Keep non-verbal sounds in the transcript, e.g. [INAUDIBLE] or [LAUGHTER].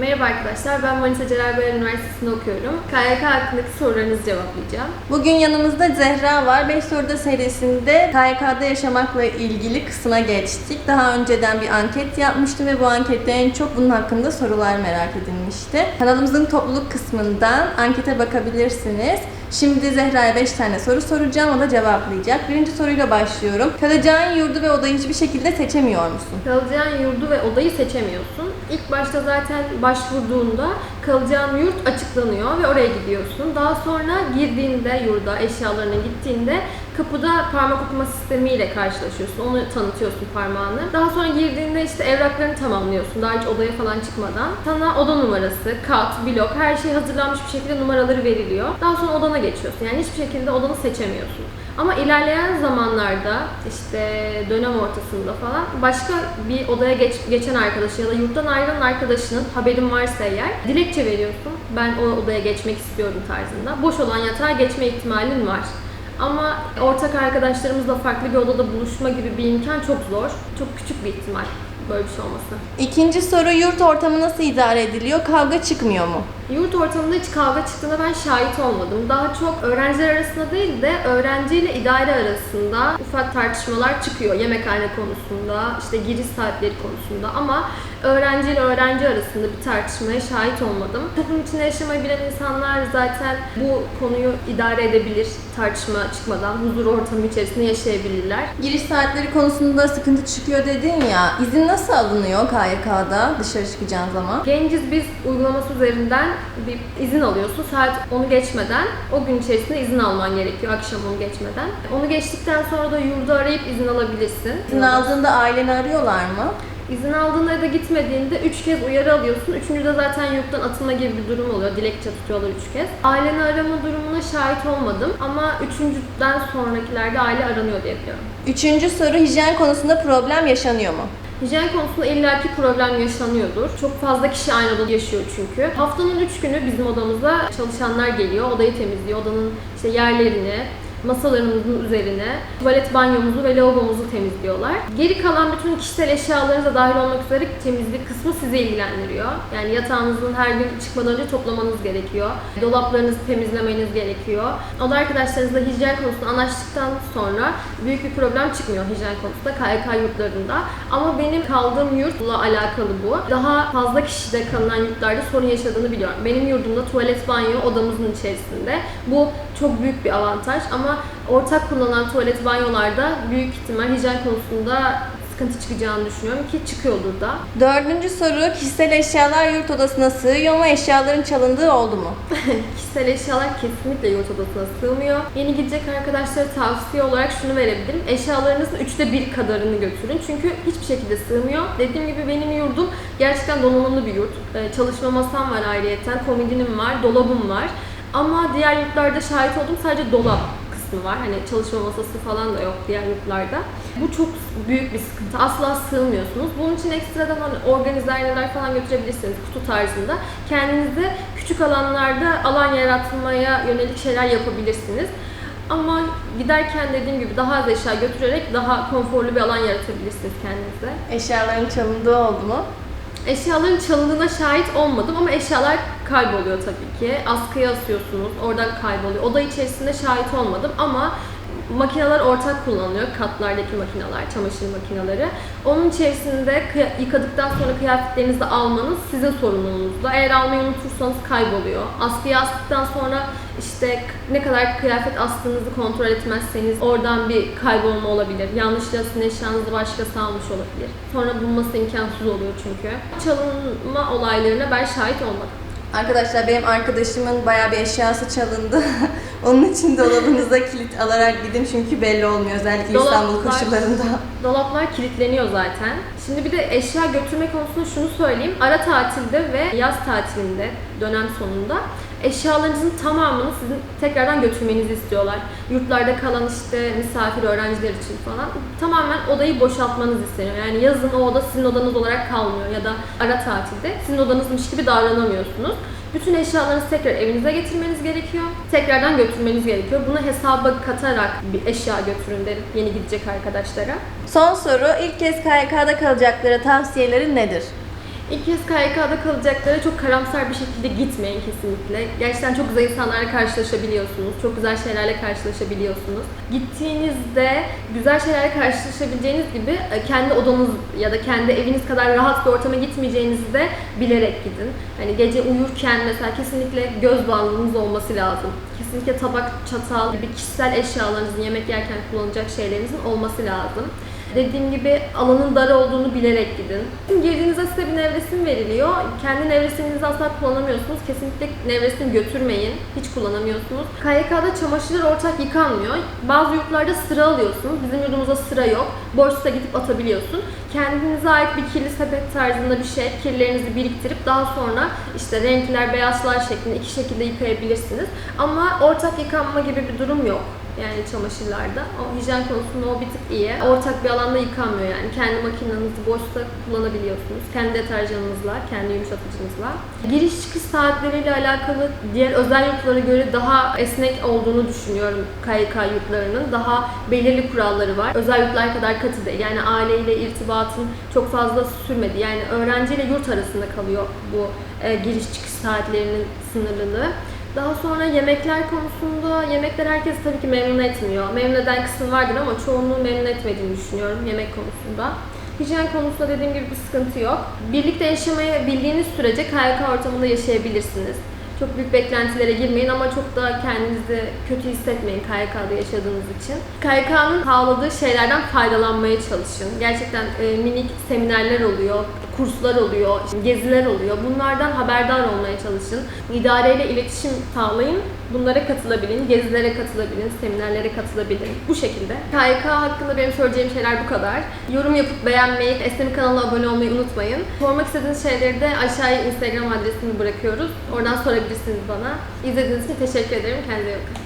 Merhaba arkadaşlar, ben Manisa Celal Bayar Üniversitesi'nde okuyorum. KYK hakkındaki sorularınızı cevaplayacağım. Bugün yanımızda Zehra var. 5 soruda serisinde KYK'da yaşamakla ilgili kısmına geçtik. Daha önceden bir anket yapmıştım ve bu ankette en çok bunun hakkında sorular merak edilmişti. Kanalımızın topluluk kısmından ankete bakabilirsiniz. Şimdi Zehra'ya 5 tane soru soracağım, o da cevaplayacak. Birinci soruyla başlıyorum. Kalacağın yurdu ve odayı hiçbir şekilde seçemiyor musun? Kalacağın yurdu ve odayı seçemiyorsun. İlk başta zaten başvurduğunda kalacağın yurt açıklanıyor ve oraya gidiyorsun. Daha sonra girdiğinde yurda, eşyalarına gittiğinde kapıda parmak okuma sistemiyle karşılaşıyorsun. Onu tanıtıyorsun parmağını. Daha sonra girdiğinde işte evraklarını tamamlıyorsun. Daha hiç odaya falan çıkmadan. Sana oda numarası, kat, blok her şey hazırlanmış bir şekilde numaraları veriliyor. Daha sonra odana geçiyorsun. Yani hiçbir şekilde odanı seçemiyorsun. Ama ilerleyen zamanlarda işte dönem ortasında falan başka bir odaya geç, geçen arkadaşı ya da yurttan ayrılan arkadaşının haberin varsa eğer dilekçe veriyorsun. Ben o odaya geçmek istiyorum tarzında. Boş olan yatağa geçme ihtimalin var. Ama ortak arkadaşlarımızla farklı bir odada buluşma gibi bir imkan çok zor. Çok küçük bir ihtimal böyle bir şey olması. İkinci soru yurt ortamı nasıl idare ediliyor? Kavga çıkmıyor mu? Yurt ortamında hiç kavga çıktığında ben şahit olmadım. Daha çok öğrenciler arasında değil de öğrenciyle idare arasında ufak tartışmalar çıkıyor. Yemekhane konusunda, işte giriş saatleri konusunda ama öğrenciyle öğrenci arasında bir tartışmaya şahit olmadım. Toplum içinde yaşamayı bilen insanlar zaten bu konuyu idare edebilir tartışma çıkmadan. Huzur ortamı içerisinde yaşayabilirler. Giriş saatleri konusunda sıkıntı çıkıyor dedin ya. İzin nasıl alınıyor KYK'da dışarı çıkacağın zaman? Genciz biz uygulaması üzerinden bir izin alıyorsun. Saat onu geçmeden o gün içerisinde izin alman gerekiyor akşam onu geçmeden. Onu geçtikten sonra da yurdu arayıp izin alabilirsin. İzin aldığında aileni arıyorlar mı? İzin aldığında ya da gitmediğinde üç kez uyarı alıyorsun. Üçüncüde zaten yurttan atılma gibi bir durum oluyor. Dilekçe tutuyorlar üç kez. Aileni arama durumuna şahit olmadım ama üçüncüden sonrakilerde aile aranıyor diye biliyorum. Üçüncü soru hijyen konusunda problem yaşanıyor mu? Hijyen konusunda illaki problem yaşanıyordur. Çok fazla kişi aynı odada yaşıyor çünkü. Haftanın 3 günü bizim odamıza çalışanlar geliyor. Odayı temizliyor. Odanın işte yerlerini, masalarımızın üzerine tuvalet banyomuzu ve lavabomuzu temizliyorlar. Geri kalan bütün kişisel eşyalarınız da dahil olmak üzere temizlik kısmı sizi ilgilendiriyor. Yani yatağınızın her gün çıkmadan önce toplamanız gerekiyor. Dolaplarınızı temizlemeniz gerekiyor. Oda arkadaşlarınızla hijyen konusunda anlaştıktan sonra büyük bir problem çıkmıyor hijyen konusunda KYK yurtlarında. Ama benim kaldığım yurtla alakalı bu. Daha fazla kişide kalınan yurtlarda sorun yaşadığını biliyorum. Benim yurdumda tuvalet banyo odamızın içerisinde. Bu çok büyük bir avantaj ama ortak kullanılan tuvalet banyolarda büyük ihtimal hijyen konusunda sıkıntı çıkacağını düşünüyorum ki çıkıyordur da. Dördüncü soru kişisel eşyalar yurt odasına sığıyor mu? Eşyaların çalındığı oldu mu? [LAUGHS] Kişisel eşyalar kesinlikle yurt odasına sığmıyor. Yeni gidecek arkadaşlara tavsiye olarak şunu verebilirim. Eşyalarınızın üçte bir kadarını götürün. Çünkü hiçbir şekilde sığmıyor. Dediğim gibi benim yurdum gerçekten donanımlı bir yurt. Ee, Çalışma masam var ayrıyeten, komodinim var, dolabım var. Ama diğer yurtlarda şahit oldum sadece dolap kısmı var. Hani çalışma masası falan da yok diğer yurtlarda. Bu çok büyük bir sıkıntı. Asla sığmıyorsunuz. Bunun için ekstradan hani organizerler falan götürebilirsiniz kutu tarzında. Kendinize küçük alanlarda alan yaratmaya yönelik şeyler yapabilirsiniz. Ama giderken dediğim gibi daha az eşya götürerek daha konforlu bir alan yaratabilirsiniz kendinize. Eşyaların çalındığı oldu mu? Eşyaların çalındığına şahit olmadım ama eşyalar kayboluyor tabii ki. Askıya asıyorsunuz, oradan kayboluyor. Oda içerisinde şahit olmadım ama makineler ortak kullanılıyor. Katlardaki makineler, çamaşır makineleri. Onun içerisinde yıkadıktan sonra kıyafetlerinizi almanız sizin sorumluluğunuzda. Eğer almayı unutursanız kayboluyor. Askıya astıktan sonra işte ne kadar kıyafet astığınızı kontrol etmezseniz oradan bir kaybolma olabilir. Yanlışlıkla sizin eşyanızı başkası almış olabilir. Sonra bulması imkansız oluyor çünkü. Çalınma olaylarına ben şahit olmadım. Arkadaşlar benim arkadaşımın bayağı bir eşyası çalındı. [LAUGHS] Onun için dolabınıza kilit alarak gidin çünkü belli olmuyor özellikle İstanbul koşullarında. Dolaplar kilitleniyor zaten. Şimdi bir de eşya götürme konusunda şunu söyleyeyim. Ara tatilde ve yaz tatilinde dönem sonunda eşyalarınızın tamamını sizin tekrardan götürmenizi istiyorlar. Yurtlarda kalan işte misafir öğrenciler için falan tamamen odayı boşaltmanız isteniyor. Yani yazın o oda sizin odanız olarak kalmıyor ya da ara tatilde sizin odanızmış gibi davranamıyorsunuz. Bütün eşyalarınızı tekrar evinize getirmeniz gerekiyor. Tekrardan götürmeniz gerekiyor. Bunu hesaba katarak bir eşya götürün derim yeni gidecek arkadaşlara. Son soru ilk kez KYK'da kalacaklara tavsiyelerin nedir? İlk kez KYK'da kalacaklara çok karamsar bir şekilde gitmeyin kesinlikle. Gerçekten çok güzel insanlarla karşılaşabiliyorsunuz. Çok güzel şeylerle karşılaşabiliyorsunuz. Gittiğinizde güzel şeylerle karşılaşabileceğiniz gibi e, kendi odanız ya da kendi eviniz kadar rahat bir ortama gitmeyeceğinizi de bilerek gidin. Hani gece uyurken mesela kesinlikle göz bandınız olması lazım. Kesinlikle tabak, çatal gibi kişisel eşyalarınızın yemek yerken kullanacak şeylerinizin olması lazım. Dediğim gibi alanın dar olduğunu bilerek gidin. Girdiğinizde size bir nevresim veriliyor. Kendi nevresiminizi asla kullanamıyorsunuz. Kesinlikle nevresim götürmeyin. Hiç kullanamıyorsunuz. KYK'da çamaşırlar ortak yıkanmıyor. Bazı yurtlarda sıra alıyorsunuz. Bizim yurdumuzda sıra yok. Boşsa gidip atabiliyorsun. Kendinize ait bir kirli sepet tarzında bir şey. Kirlerinizi biriktirip daha sonra işte renkler, beyazlar şeklinde iki şekilde yıkayabilirsiniz. Ama ortak yıkanma gibi bir durum yok. Yani çamaşırlarda. O hijyen konusunda o bir tık iyi. Ortak bir alanda yıkanmıyor yani. Kendi makinenizi boşta kullanabiliyorsunuz. Kendi deterjanınızla, kendi yumuşatıcınızla. Giriş çıkış saatleriyle alakalı diğer özel yurtlara göre daha esnek olduğunu düşünüyorum KYK yurtlarının. Daha belirli kuralları var. Özel yurtlar kadar katı değil. Yani aileyle irtibatın çok fazla sürmedi. Yani öğrenciyle yurt arasında kalıyor bu e, giriş çıkış saatlerinin sınırlılığı. Daha sonra yemekler konusunda yemekler herkes tabii ki memnun etmiyor. Memnun eden kısım vardır ama çoğunluğu memnun etmediğini düşünüyorum yemek konusunda. Hijyen konusunda dediğim gibi bir sıkıntı yok. Birlikte yaşamayı bildiğiniz sürece KYK ortamında yaşayabilirsiniz. Çok büyük beklentilere girmeyin ama çok da kendinizi kötü hissetmeyin KYK'da yaşadığınız için. KYK'nın sağladığı şeylerden faydalanmaya çalışın. Gerçekten e, minik seminerler oluyor, kurslar oluyor, geziler oluyor. Bunlardan haberdar olmaya çalışın. İdareyle iletişim sağlayın. Bunlara katılabilin, gezilere katılabilin, seminerlere katılabilin. Bu şekilde. KYK hakkında benim söyleyeceğim şeyler bu kadar. Yorum yapıp beğenmeyi, Esnemi kanalına abone olmayı unutmayın. Sormak istediğiniz şeyleri de aşağıya Instagram adresimi bırakıyoruz. Oradan sorabilirsiniz bana. İzlediğiniz için teşekkür ederim. Kendinize iyi bakın.